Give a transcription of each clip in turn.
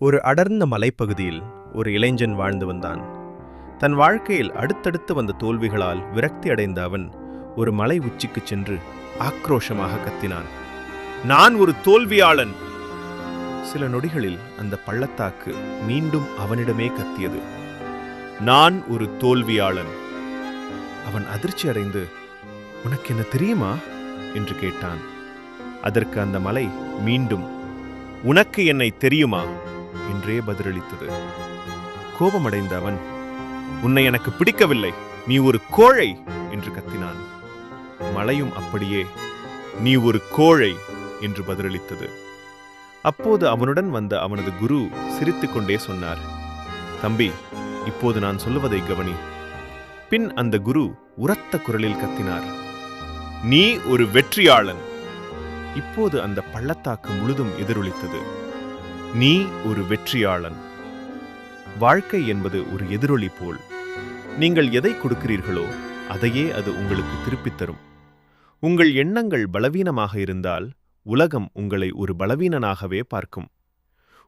ஒரு அடர்ந்த மலைப்பகுதியில் ஒரு இளைஞன் வாழ்ந்து வந்தான். தன் வாழ்க்கையில் அடுத்தடுத்து வந்த தோல்விகளால் விரக்தி அடைந்த அவன் ஒரு மலை உச்சிக்குச் சென்று ஆக்ரோஷமாக கத்தினான். நான் ஒரு தோல்வியாளன்! சில நொடிகளில் அந்த பள்ளத்தாக்கு மீண்டும் அவனிடமே கத்தியது. நான் ஒரு தோல்வியாளன்! அவன் அதிர்ச்சி அடைந்து உனக்கு என்ன தெரியுமா? என்று கேட்டான். அதற்கு அந்த மலை மீண்டும் உனக்கு என்னை தெரியுமா? என்றே பதிலளித்தது. கோபமடைந்த அவன் உன்னை எனக்கு பிடிக்கவில்லை. நீ ஒரு கோழை! என்று கத்தினான். மலையும் அப்படியே நீ ஒரு கோழை! என்று பதிலளித்தது. அப்போது அவனுடன் வந்த அவனது குரு சிரித்துக்கொண்டே சொன்னார் தம்பி இப்போது நான் சொல்லுவதை கவனி. பின் அந்த குரு உரத்த குரலில் கத்தினார் நீ ஒரு வெற்றியாளன். இப்போது அந்த பள்ளத்தாக்கு முழுதும் எதிரொலித்தது. நீ ஒரு வெற்றியாளன். வாழ்க்கை என்பது ஒரு எதிரொலி போல். நீங்கள் எதை கொடுக்கிறீர்களோ அதையே அது உங்களுக்கு திருப்பித் தரும். உங்கள் எண்ணங்கள் பலவீனமாக இருந்தால் உலகம் உங்களை ஒரு பலவீனனாகவே பார்க்கும்.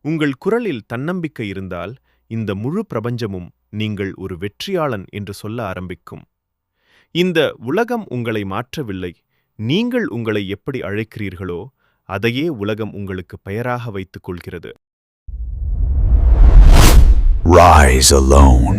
உங்கள் குரலில் தன்னம்பிக்கை இருந்தால் இந்த முழு பிரபஞ்சமும் நீங்கள் ஒரு வெற்றியாளன் என்று சொல்ல ஆரம்பிக்கும். இந்த உலகம் உங்களை மாற்றவில்லை. நீங்கள் உங்களை எப்படி அழைக்கிறீர்களோ அதையே உலகம் உங்களுக்கு பெயராக வைத்துக் கொள்கிறது Rise alone.